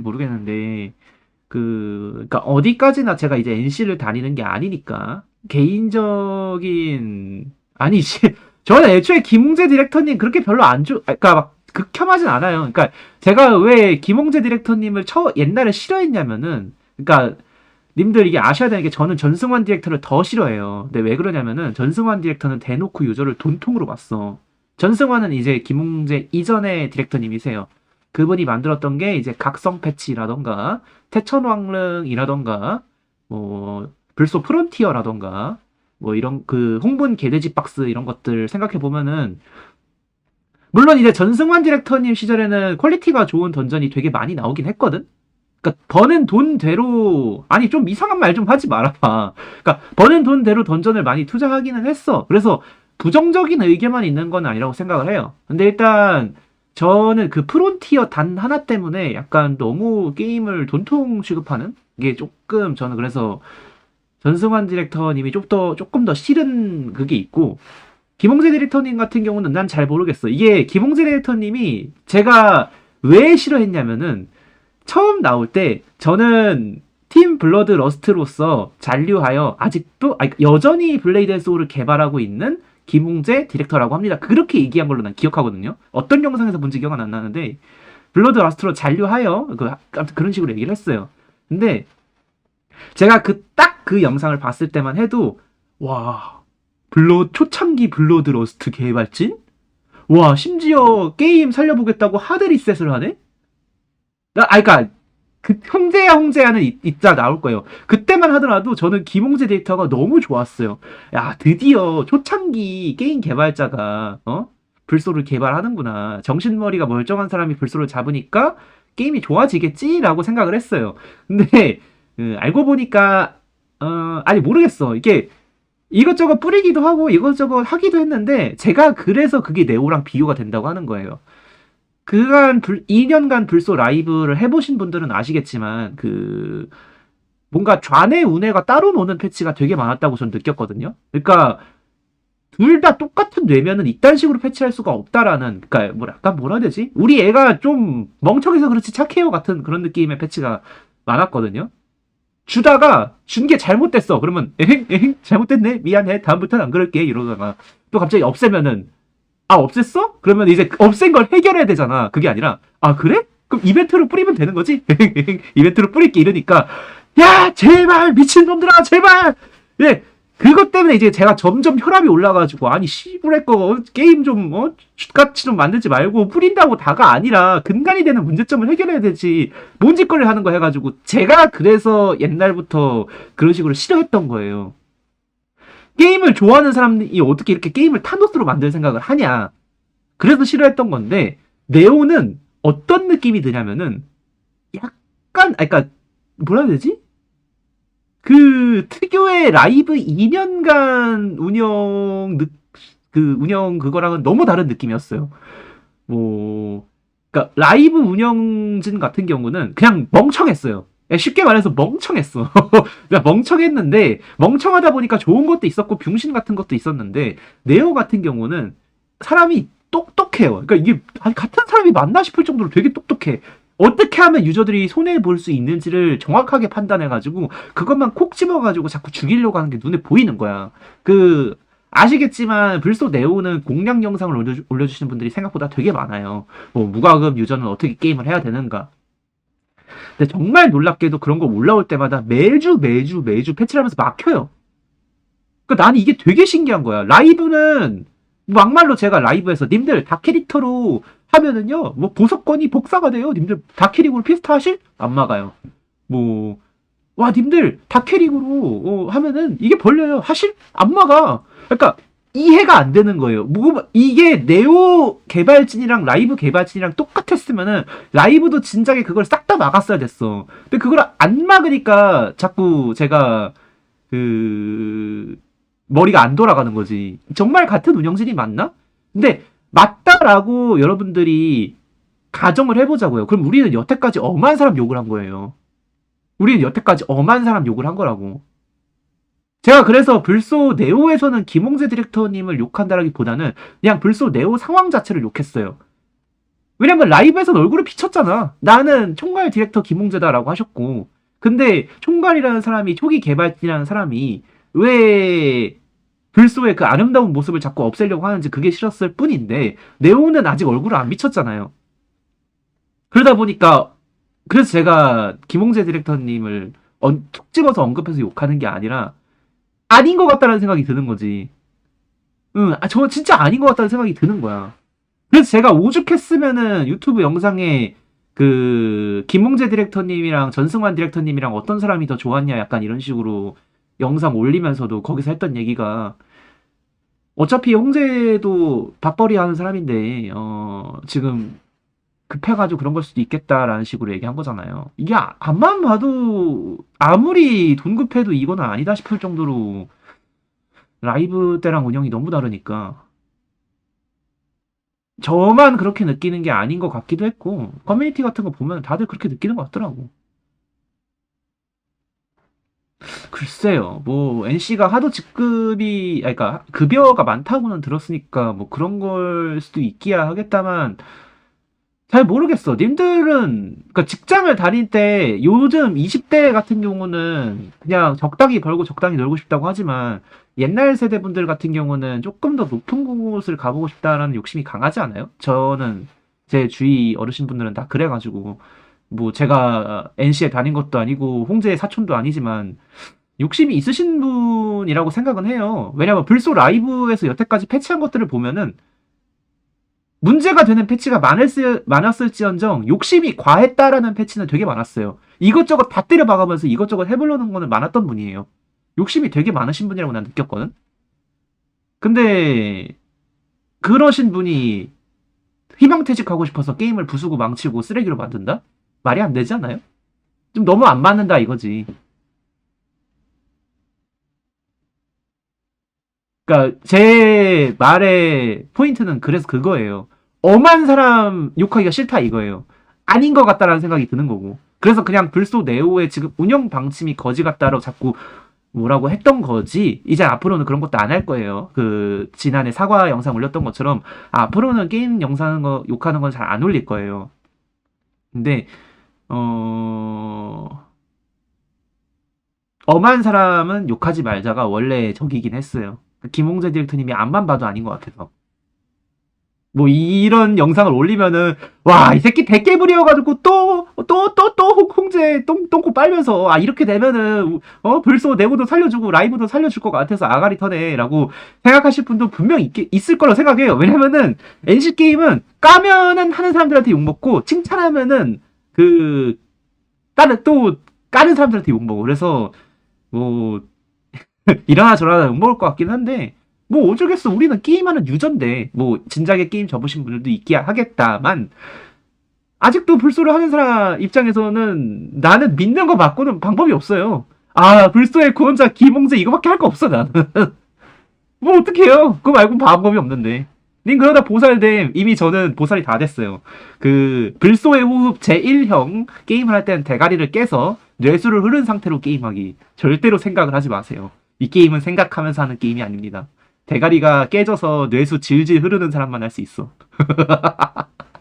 모르겠는데 그 그러니까 어디까지나 제가 이제 NC를 다니는 게 아니니까 개인적인 아니 씨, 저는 애초에 김홍재 디렉터님 그렇게 별로 안 좋, 그러니까 막 극혐하진 않아요. 그러니까 제가 왜 김홍재 디렉터님을 처 옛날에 싫어했냐면은 그러니까 님들 이게 아셔야 되는 게 저는 전승환 디렉터를 더 싫어해요. 근데 왜 그러냐면은 전승환 디렉터는 대놓고 유저를 돈통으로 봤어. 전승환은 이제 김홍재 이전의 디렉터님이세요. 그분이 만들었던 게 이제 각성 패치라던가 태천왕릉이라던가 뭐 불소 프론티어라던가 뭐 이런 그 홍분 개돼지 박스 이런 것들 생각해 보면은 물론 이제 전승환 디렉터님 시절에는 퀄리티가 좋은 던전이 되게 많이 나오긴 했거든. 그러니까 버는 돈대로 아니 좀 이상한 말 좀 하지 말아봐. 그러니까 버는 돈대로 던전을 많이 투자하기는 했어. 그래서 부정적인 의견만 있는 건 아니라고 생각을 해요. 근데 일단 저는 그 프론티어 단 하나 때문에 약간 너무 게임을 돈통 취급하는 게 조금 저는 그래서 전승환 디렉터님이 좀 더 조금 더 싫은 그게 있고 김홍재 디렉터님 같은 경우는 난 잘 모르겠어. 이게 김홍재 디렉터님이 제가 왜 싫어했냐면은 처음 나올 때 저는 팀 블러드 러스트로서 잔류하여 아직도 아니, 여전히 블레이드 소울을 개발하고 있는 김홍재 디렉터라고 합니다. 그렇게 얘기한 걸로 난 기억하거든요. 어떤 영상에서 본지 기억은 안 나는데 블러드 러스트로 잔류하여 그 아무튼 그런 식으로 얘기를 했어요. 근데 제가 그딱그 영상을 봤을 때만 해도 와 블러 초창기 블러드 러스트 개발진? 와 심지어 게임 살려보겠다고 하드 리셋을 하네? 나, 아, 그니까, 그, 형제야, 형제야는 이- 이따 나올 거예요. 그때만 하더라도 저는 김홍재 데이터가 너무 좋았어요. 야, 드디어 초창기 게임 개발자가, 어? 불소를 개발하는구나. 정신머리가 멀쩡한 사람이 불소를 잡으니까 게임이 좋아지겠지라고 생각을 했어요. 근데, 음, 알고 보니까, 어, 아니, 모르겠어. 이게, 이것저것 뿌리기도 하고 이것저것 하기도 했는데, 제가 그래서 그게 네오랑 비교가 된다고 하는 거예요. 그간 불, 2년간 불소 라이브를 해보신 분들은 아시겠지만 그 뭔가 좌뇌 우뇌가 따로 노는 패치가 되게 많았다고 저는 느꼈거든요. 그러니까 둘 다 똑같은 뇌면은 이딴 식으로 패치할 수가 없다라는 그러니까 뭐 약간 뭐라 해야 되지? 우리 애가 좀 멍청해서 그렇지 착해요 같은 그런 느낌의 패치가 많았거든요. 주다가 준 게 잘못됐어. 그러면 에행 에행 잘못됐네 미안해 다음부터는 안 그럴게 이러다가 또 갑자기 없애면은 아 없앴어? 그러면 이제 없앤 걸 해결해야 되잖아. 그게 아니라 아 그래? 그럼 이벤트로 뿌리면 되는 거지? 이벤트로 뿌릴게 이러니까 야 제발 미친놈들아 제발 예 그것 때문에 이제 제가 점점 혈압이 올라가지고 아니 씨부레 거 어, 게임 좀 어? 슛같이 좀 만들지 말고 뿌린다고 다가 아니라 근간이 되는 문제점을 해결해야 되지 뭔 짓거리를 하는 거 해가지고 제가 그래서 옛날부터 그런 식으로 싫어했던 거예요. 게임을 좋아하는 사람이 어떻게 이렇게 게임을 타노스로 만들 생각을 하냐. 그래서 싫어했던 건데, 네오는 어떤 느낌이 드냐면은, 약간, 아, 그니까, 뭐라 해야 되지? 그, 특유의 라이브 2년간 운영, 느, 그, 운영 그거랑은 너무 다른 느낌이었어요. 뭐, 그니까, 라이브 운영진 같은 경우는 그냥 멍청했어요. 쉽게 말해서 멍청했어. 멍청했는데 멍청하다 보니까 좋은 것도 있었고 병신 같은 것도 있었는데 네오 같은 경우는 사람이 똑똑해요. 그러니까 이게 같은 사람이 맞나 싶을 정도로 되게 똑똑해. 어떻게 하면 유저들이 손해 볼 수 있는지를 정확하게 판단해 가지고 그것만 콕 집어 가지고 자꾸 죽이려고 하는 게 눈에 보이는 거야. 그 아시겠지만 불소 네오는 공략 영상을 올려주, 올려주시는 분들이 생각보다 되게 많아요. 뭐 무과금 유저는 어떻게 게임을 해야 되는가. 근데 정말 놀랍게도 그런 거 올라올 때마다 매주 매주 매주 패치를 하면서 막혀요. 그러니까 나는 이게 되게 신기한 거야. 라이브는 막말로 제가 라이브에서 님들 다 캐릭터로 하면은요 뭐 보석권이 복사가 돼요. 님들 다 캐릭으로 피스타 하실? 안 막아요. 뭐 와 님들 다 캐릭으로 어, 하면은 이게 벌려요. 하실? 안 막아. 그러니까 이해가 안 되는 거예요. 뭐 이게 네오 개발진이랑 라이브 개발진이랑 똑같았으면은 라이브도 진작에 그걸 싹 다 막았어야 됐어. 근데 그걸 안 막으니까 자꾸 제가 그 머리가 안 돌아가는 거지. 정말 같은 운영진이 맞나? 근데 맞다라고 여러분들이 가정을 해보자고요. 그럼 우리는 여태까지 엄한 사람 욕을 한 거예요. 우리는 여태까지 엄한 사람 욕을 한 거라고. 제가 그래서 불소 네오에서는 김홍재 디렉터님을 욕한다라기보다는 그냥 불소 네오 상황 자체를 욕했어요. 왜냐면 라이브에서는 얼굴을 비쳤잖아. 나는 총괄 디렉터 김홍재다라고 하셨고. 근데 총괄이라는 사람이 초기 개발진이라는 사람이 왜 불소의 그 아름다운 모습을 자꾸 없애려고 하는지 그게 싫었을 뿐인데 네오는 아직 얼굴을 안 비쳤잖아요. 그러다 보니까 그래서 제가 김홍재 디렉터님을 언- 툭 집어서 언급해서 욕하는 게 아니라 아닌 것 같다는 생각이 드는 거지. 응, 아, 저 진짜 아닌 것 같다는 생각이 드는 거야. 그래서 제가 오죽했으면은 유튜브 영상에 그 김홍재 디렉터님이랑 전승환 디렉터님이랑 어떤 사람이 더 좋았냐 약간 이런 식으로 영상 올리면서도 거기서 했던 얘기가 어차피 홍재도 밥벌이 하는 사람인데 어 지금 급해가지고 그런 걸 수도 있겠다라는 식으로 얘기한 거잖아요. 이게 아- 앞만 봐도 아무리 돈 급해도 이거는 아니다 싶을 정도로 라이브 때랑 운영이 너무 다르니까 저만 그렇게 느끼는 게 아닌 것 같기도 했고 커뮤니티 같은 거 보면 다들 그렇게 느끼는 것 같더라고. 글쎄요, 뭐 NC가 하도 직급이, 그러니까 급여가 많다고는 들었으니까 뭐 그런 걸 수도 있기야 하겠다만 잘 모르겠어. 님들은 그러니까 직장을 다닐 때 요즘 20대 같은 경우는 그냥 적당히 벌고 적당히 놀고 싶다고 하지만 옛날 세대 분들 같은 경우는 조금 더 높은 곳을 가보고 싶다라는 욕심이 강하지 않아요? 저는 제 주위 어르신분들은 다 그래가지고 뭐 제가 NC에 다닌 것도 아니고 홍제의 사촌도 아니지만 욕심이 있으신 분이라고 생각은 해요. 왜냐면 불소 라이브에서 여태까지 패치한 것들을 보면은 문제가 되는 패치가 많았을, 많았을지언정 욕심이 과했다라는 패치는 되게 많았어요. 이것저것 다 때려 박으면서 이것저것 해보려는 거는 많았던 분이에요. 욕심이 되게 많으신 분이라고 난 느꼈거든. 근데 그러신 분이 희망퇴직하고 싶어서 게임을 부수고 망치고 쓰레기로 만든다? 말이 안 되지 않아요? 좀 너무 안 맞는다 이거지. 그러니까 제 말의 포인트는 그래서 그거예요. 엄한 사람 욕하기가 싫다 이거예요. 아닌 것 같다라는 생각이 드는 거고. 그래서 그냥 불소 네오의 지금 운영 방침이 거지 같다라고 자꾸 뭐라고 했던 거지. 이제 앞으로는 그런 것도 안 할 거예요. 그 지난해 사과 영상 올렸던 것처럼 앞으로는 게임 영상 거 욕하는 건 잘 안 올릴 거예요. 근데 어 엄한 사람은 욕하지 말자가 원래 적이긴 했어요. 김홍재 디렉터님이 앞만 봐도 아닌 것 같아서. 뭐 이런 영상을 올리면은 와 이 새끼 대깨 부려가지고 또 또 또 또 홍재 똥 똥꼬 빨면서 아 이렇게 되면은 어 벌써 내고도 살려주고 라이브도 살려줄 것 같아서 아가리 터네라고 생각하실 분도 분명 있, 있을 거라 생각해요. 왜냐면은 NC 게임은 까면은 하는 사람들한테 욕 먹고 칭찬하면은 그 다른 또 까는 사람들한테 욕 먹고 그래서 뭐 이러나 저러나 욕 먹을 것 같긴 한데 뭐 어쩌겠어. 우리는 게임하는 유저인데 뭐 진작에 게임 접으신 분들도 있기야 하겠다만 아직도 불소를 하는 사람 입장에서는 나는 믿는 거 맞고는 방법이 없어요. 아 불소의 구원자 김홍재 이거밖에 할 거 없어 나는. 뭐 어떡해요? 그거 말고 방법이 없는데. 님 그러다 보살됨. 이미 저는 보살이 다 됐어요. 그 불소의 호흡 제1형 게임을 할 때는 대가리를 깨서 뇌수를 흐른 상태로 게임하기 절대로 생각을 하지 마세요. 이 게임은 생각하면서 하는 게임이 아닙니다 대가리가 깨져서 뇌수 질질 흐르는 사람만 할 수 있어